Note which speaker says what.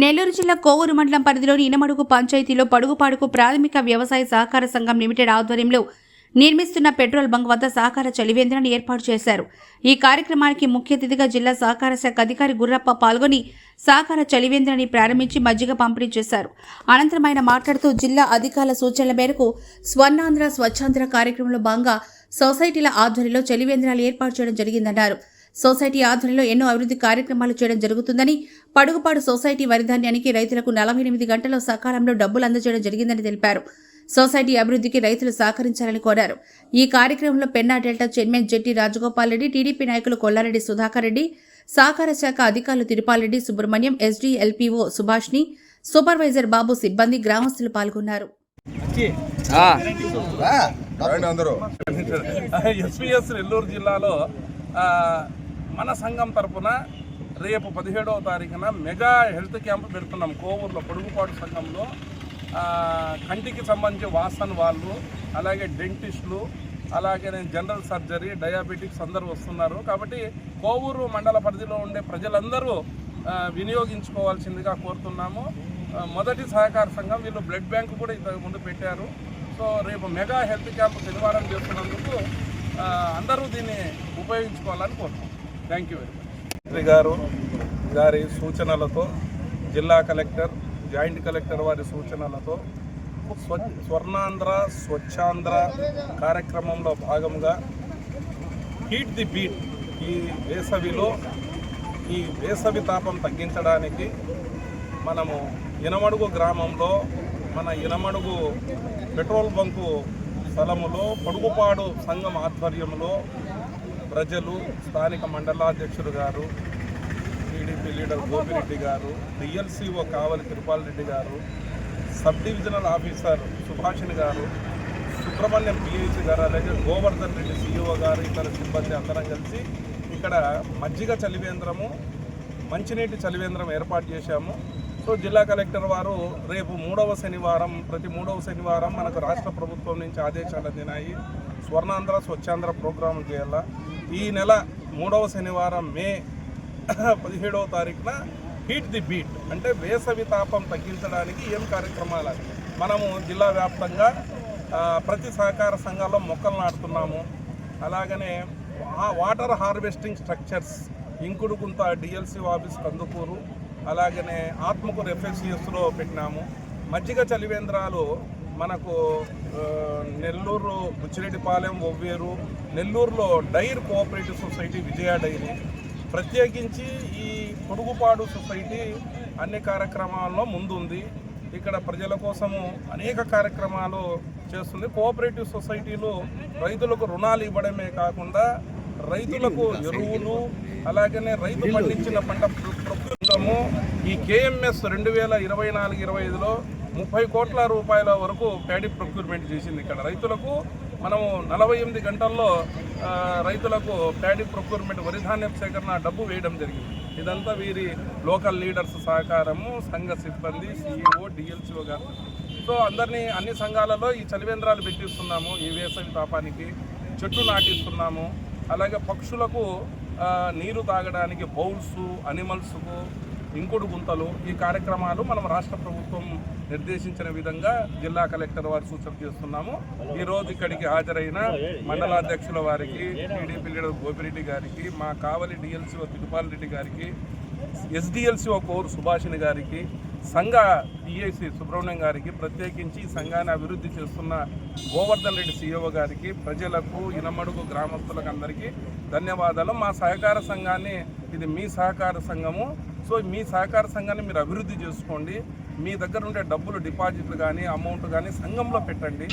Speaker 1: నెల్లూరు జిల్లా కోవూరు మండలం పరిధిలోని ఇనమడుగు పంచాయతీలో పడుగుపాడుకు ప్రాథమిక వ్యవసాయ సహకార సంఘం లిమిటెడ్ ఆధ్వర్యంలో నిర్మిస్తున్న పెట్రోల్ బంక్ వద్ద సహకార చలివేంద్రాన్ని ఏర్పాటు చేశారు. ఈ కార్యక్రమానికి ముఖ్య అతిథిగా జిల్లా సహకార శాఖ అధికారి గుర్రప్ప పాల్గొని సహకార చలివేంద్రాన్ని ప్రారంభించి మజ్జిగ పంపిణీ చేశారు. అనంతరం ఆయన మాట్లాడుతూ జిల్లా అధికారుల సూచనల మేరకు స్వర్ణాంధ్ర స్వచ్ఛాంధ్ర కార్యక్రమంలో భాగంగా సొసైటీల ఆధ్వర్యంలో చలివేంద్రాలు ఏర్పాటు చేయడం జరిగిందన్నారు. సొసైటీ ఆధ్వర్యంలో ఎన్నో అభివృద్ధి కార్యక్రమాలు చేయడం జరుగుతుందని పడుగుపాడు సొసైటీ వరిధాన్యానికి రైతులకు నలభై ఎనిమిది గంటల్లో సకాలంలో డబ్బులు అందజేయడం జరిగిందని తెలిపారు. సొసైటీ అభివృద్ధికి రైతులు సహకరించాలని కోరారు. ఈ కార్యక్రమంలో Penna delta chairman Jetti Rajagopal Reddy TDP నాయకులు కొల్లారెడ్డి సుధాకర్ రెడ్డి సహకార శాఖ అధికారులు తిరుపాల్ రెడ్డి సుబ్రహ్మణ్యం ఎస్డీఎల్పీఓ సుభాష్ని సూపర్వైజర్ బాబు సిబ్బంది గ్రామస్తులు పాల్గొన్నారు.
Speaker 2: రండి అందరూ.
Speaker 3: ఎస్పీఎస్ నెల్లూరు జిల్లాలో ఆ, మన సంఘం తరపున రేపు పదిహేడవ తారీఖున మెగా హెల్త్ క్యాంప్ పెడుతున్నాం. కోవూరులో పొడుగుపాటు సంఘంలో. కంటికి సంబంధించి వాసన్ వాళ్ళు అలాగే డెంటిస్టులు అలాగే జనరల్ సర్జరీ డయాబెటిక్స్ అందరూ వస్తున్నారు. కాబట్టి కోవూరు మండల పరిధిలో ఉండే ప్రజలందరూ వినియోగించుకోవాల్సిందిగా కోరుతున్నాము. మొదటి సహకార సంఘం వీళ్ళు బ్లడ్ బ్యాంక్ కూడా ఇంతకు ముందు పెట్టారు. సో రేపు మెగా హెల్త్ క్యాంప్ శనివారం చేస్తున్నందుకు అందరూ దీన్ని ఉపయోగించుకోవాలని కోరుతున్నాం. థ్యాంక్ యూ మంత్రి గారు గారి సూచనలతో జిల్లా కలెక్టర్ జాయింట్ కలెక్టర్ వారి సూచనలతో స్వ స్వర్ణాంధ్ర స్వచ్ఛాంధ్ర కార్యక్రమంలో భాగంగా హీట్ ది బీట్ ఈ వేసవిలో ఈ వేసవి తాపం తగ్గించడానికి మనము ఇనమడుగు గ్రామంలో మన ఇనమడుగు పెట్రోల్ బంకు స్థలములో పొడుగుపాడు సంఘం ఆధ్వర్యంలో ప్రజలు స్థానిక మండలాధ్యక్షుడు గారు టీడీపీ లీడర్ గోపిరెడ్డి గారు డిఎల్సీఓ కావలి తిరుపాల్ రెడ్డి గారు సబ్ డివిజనల్ ఆఫీసర్ సుభాషిణి గారు సుబ్రహ్మణ్యం పిహెచ్ గారు అలాగే గోవర్ధన్ రెడ్డి సీఈఓ గారు ఇతర సిబ్బంది అందరం కలిసి ఇక్కడ మజ్జిగ చలివేంద్రము మంచినీటి చలివేంద్రం ఏర్పాటు చేశాము. సో జిల్లా కలెక్టర్ వారు రేపు మూడవ శనివారం ప్రతి మూడవ శనివారం మనకు రాష్ట్ర ప్రభుత్వం నుంచి ఆదేశాలు అందినాయి. స్వర్ణాంధ్ర స్వచ్ఛాంధ్ర ప్రోగ్రాం చేయాలా? ఈ నెల మూడవ శనివారం మే పదిహేడవ తారీఖున హీట్ ది బీట్ అంటే వేసవి తాపం తగ్గించడానికి ఏం కార్యక్రమాలు మనము జిల్లా వ్యాప్తంగా ప్రతి సహకార సంఘాల్లో మొక్కలు నాటుతున్నాము. అలాగనే వాటర్ హార్వెస్టింగ్ స్ట్రక్చర్స్ ఇంకుడుగుంత డిఎల్సి ఆఫీస్ కందుకూరు అలాగనే ఆత్మకూరు ఎఫ్ఎస్సిఎస్లో పెట్టినాము. మజ్జిగ చలివేంద్రాలు మనకు నెల్లూరు బుచ్చిరెడ్డిపాలెం ఒవ్వేరు నెల్లూరులో dairy cooperative society Vijaya dairy. ప్రత్యేకించి ఈ పొడుగుపాడు సొసైటీ అన్ని కార్యక్రమాల్లో ముందుంది. ఇక్కడ ప్రజల కోసము అనేక కార్యక్రమాలు చేస్తుంది. కోఆపరేటివ్ సొసైటీలు రైతులకు రుణాలు ఇవ్వడమే కాకుండా రైతులకు ఎరువులు అలాగనే రైతు పండించిన పంట ప్రభుత్వము ఈ కేఎంఎస్ రెండు వేల ఇరవై నాలుగు ఇరవై ఐదులో ముప్పై కోట్ల రూపాయల వరకు ప్యాడీ ప్రొక్యూర్మెంట్ చేసింది ఇక్కడ. రైతులకు మనము నలభై ఎనిమిది గంటల్లో రైతులకు ప్యాడీ ప్రొక్యూర్మెంట్ వరి ధాన్యం సేకరణ డబ్బు వేయడం జరిగింది. ఇదంతా వీరి లోకల్ లీడర్స్ సహకారము సంఘ సిబ్బంది సిఇఓ డిఎల్సిఓ గారు. సో అందరినీ అన్ని సంఘాలలో ఈ చలివేంద్రాలు పెట్టిస్తున్నాము ఈ వేసవి తాపానికి చెట్లు నాటిస్తున్నాము. అలాగే పక్షులకు నీరు తాగడానికి బౌల్స్ అనిమల్స్కు ఇంకుడు గుంతలు ఈ కార్యక్రమాలు మనం రాష్ట్ర ప్రభుత్వం నిర్దేశించిన విధంగా జిల్లా కలెక్టర్ వారు సూచన చేస్తున్నాము. ఈరోజు ఇక్కడికి హాజరైన మండలాధ్యక్షుల వారికి టీడీపీ లీడర్ గోపిరెడ్డి గారికి మా కావలి డిఎల్సీఓ తిరుపాల్ రెడ్డి గారికి ఎస్డిఎల్సీఓ కోరు సుభాషిణి గారికి సంఘ పిఐసి సుబ్రహ్మణ్యం గారికి ప్రత్యేకించి సంఘాన్ని అభివృద్ధి చేస్తున్న గోవర్ధన్ రెడ్డి సిఇఓ గారికి ప్రజలకు ఇనమడుగు గ్రామస్తులకు అందరికీ ధన్యవాదాలు. మా సహకార సంఘాన్ని ఇది మీ సహకార సంఘము. సో మీ సహకార సంఘాన్ని మీరు అభివృద్ధి చేసుకోండి. మీ దగ్గర ఉండే డబ్బులు డిపాజిట్లు కానీ అమౌంట్ కానీ సంఘంలో పెట్టండి.